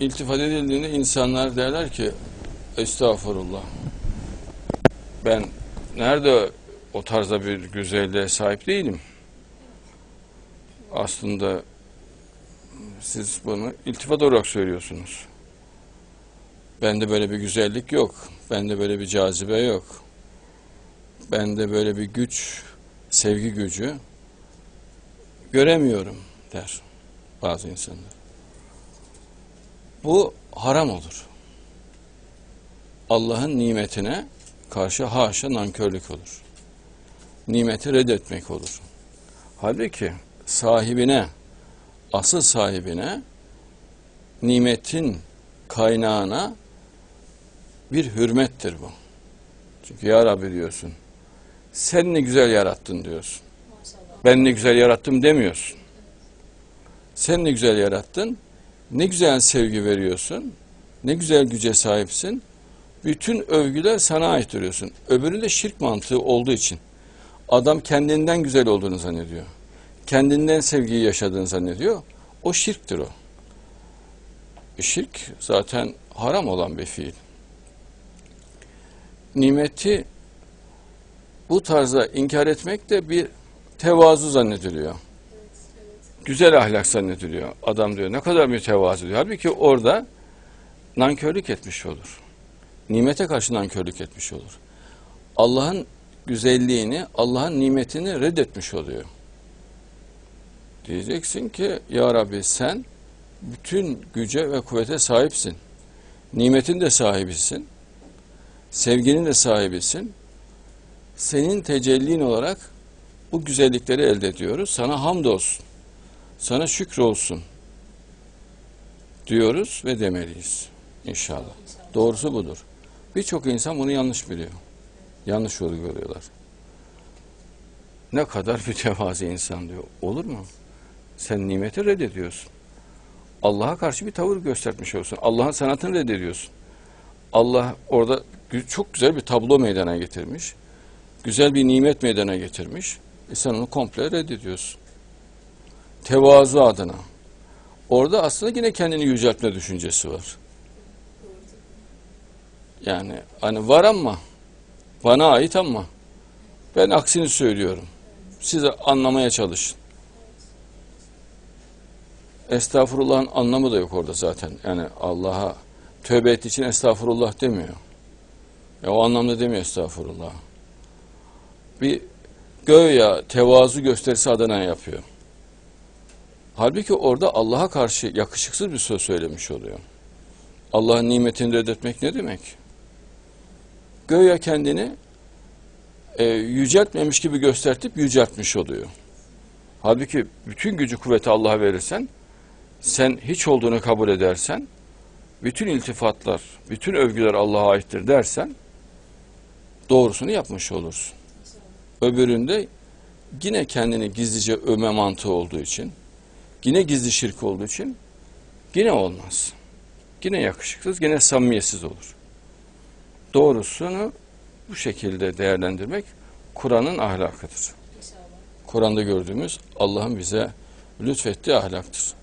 iltifat edildiğinde insanlar derler ki estağfurullah. Ben nerede o tarzda bir güzelliğe sahip değilim. Aslında siz bunu iltifat olarak söylüyorsunuz. Bende böyle bir güzellik yok. Bende böyle bir cazibe yok. Bende böyle bir güç, sevgi gücü göremiyorum der bazı insanlar. Bu haram olur. Allah'ın nimetine karşı haşa nankörlük olur. Nimeti reddetmek olur. Halbuki sahibine, asıl sahibine, nimetin kaynağına bir hürmettir bu. Çünkü ya Rabbi diyorsun, sen ne güzel yarattın diyorsun. Ben ne güzel yarattım demiyorsun. Sen ne güzel yarattın, ne güzel sevgi veriyorsun, ne güzel güce sahipsin. Bütün övgüler sana ait diyorsun. Öbüründe şirk mantığı olduğu için. Adam kendinden güzel olduğunu zannediyor. Kendinden sevgiyi yaşadığını zannediyor. O şirktir o. Şirk zaten haram olan bir fiil. Nimeti bu tarzda inkar etmek de bir tevazu zannediliyor. Güzel ahlak zannediliyor. Adam diyor ne kadar mütevazı diyor. Halbuki orada nankörlük etmiş olur. Nimete karşı nankörlük etmiş olur. Allah'ın güzelliğini, Allah'ın nimetini reddetmiş oluyor. Diyeceksin ki ya Rabbi sen bütün güce ve kuvvete sahipsin. Nimetin de sahibisin. Sevginin de sahibisin. Senin tecellin olarak bu güzellikleri elde ediyoruz. Sana hamdolsun. Sana şükür olsun. Diyoruz ve demeliyiz. İnşallah. Doğrusu budur. Birçok insan bunu yanlış biliyor. Yanlış yolu görüyorlar. Ne kadar mütevazi insan diyor. Olur mu? Sen nimeti reddediyorsun. Allah'a karşı bir tavır göstermiş olsun. Allah'ın sanatını reddediyorsun. Allah orada çok güzel bir tablo meydana getirmiş. Güzel bir nimet meydana getirmiş. E sen onu komple reddediyorsun. Tevazu adına. Orada aslında yine kendini yüceltme düşüncesi var. Yani hani var ama bana ait ama ben aksini söylüyorum. Siz anlamaya çalışın. Estağfurullah'ın anlamı da yok orada zaten. Yani Allah'a tövbe ettiği için estağfurullah demiyor. Ya o anlamda demiyor estağfurullah. Bir göğe tevazu gösterisi adına yapıyor. Halbuki orada Allah'a karşı yakışıksız bir söz söylemiş oluyor. Allah'ın nimetini reddetmek ne demek? Göğe kendini e, yüceltmemiş gibi göstertip yüceltmiş oluyor. Halbuki bütün gücü kuvveti Allah'a verirsen, sen hiç olduğunu kabul edersen, bütün iltifatlar, bütün övgüler Allah'a aittir dersen, doğrusunu yapmış olursun. Öbüründe yine kendini gizlice övme mantığı olduğu için, yine gizli şirk olduğu için, yine olmaz. Yine yakışıksız, yine samimiyetsiz olur. Doğrusunu bu şekilde değerlendirmek Kur'an'ın ahlakıdır. Kur'an'da gördüğümüz Allah'ın bize lütfettiği ahlaktır.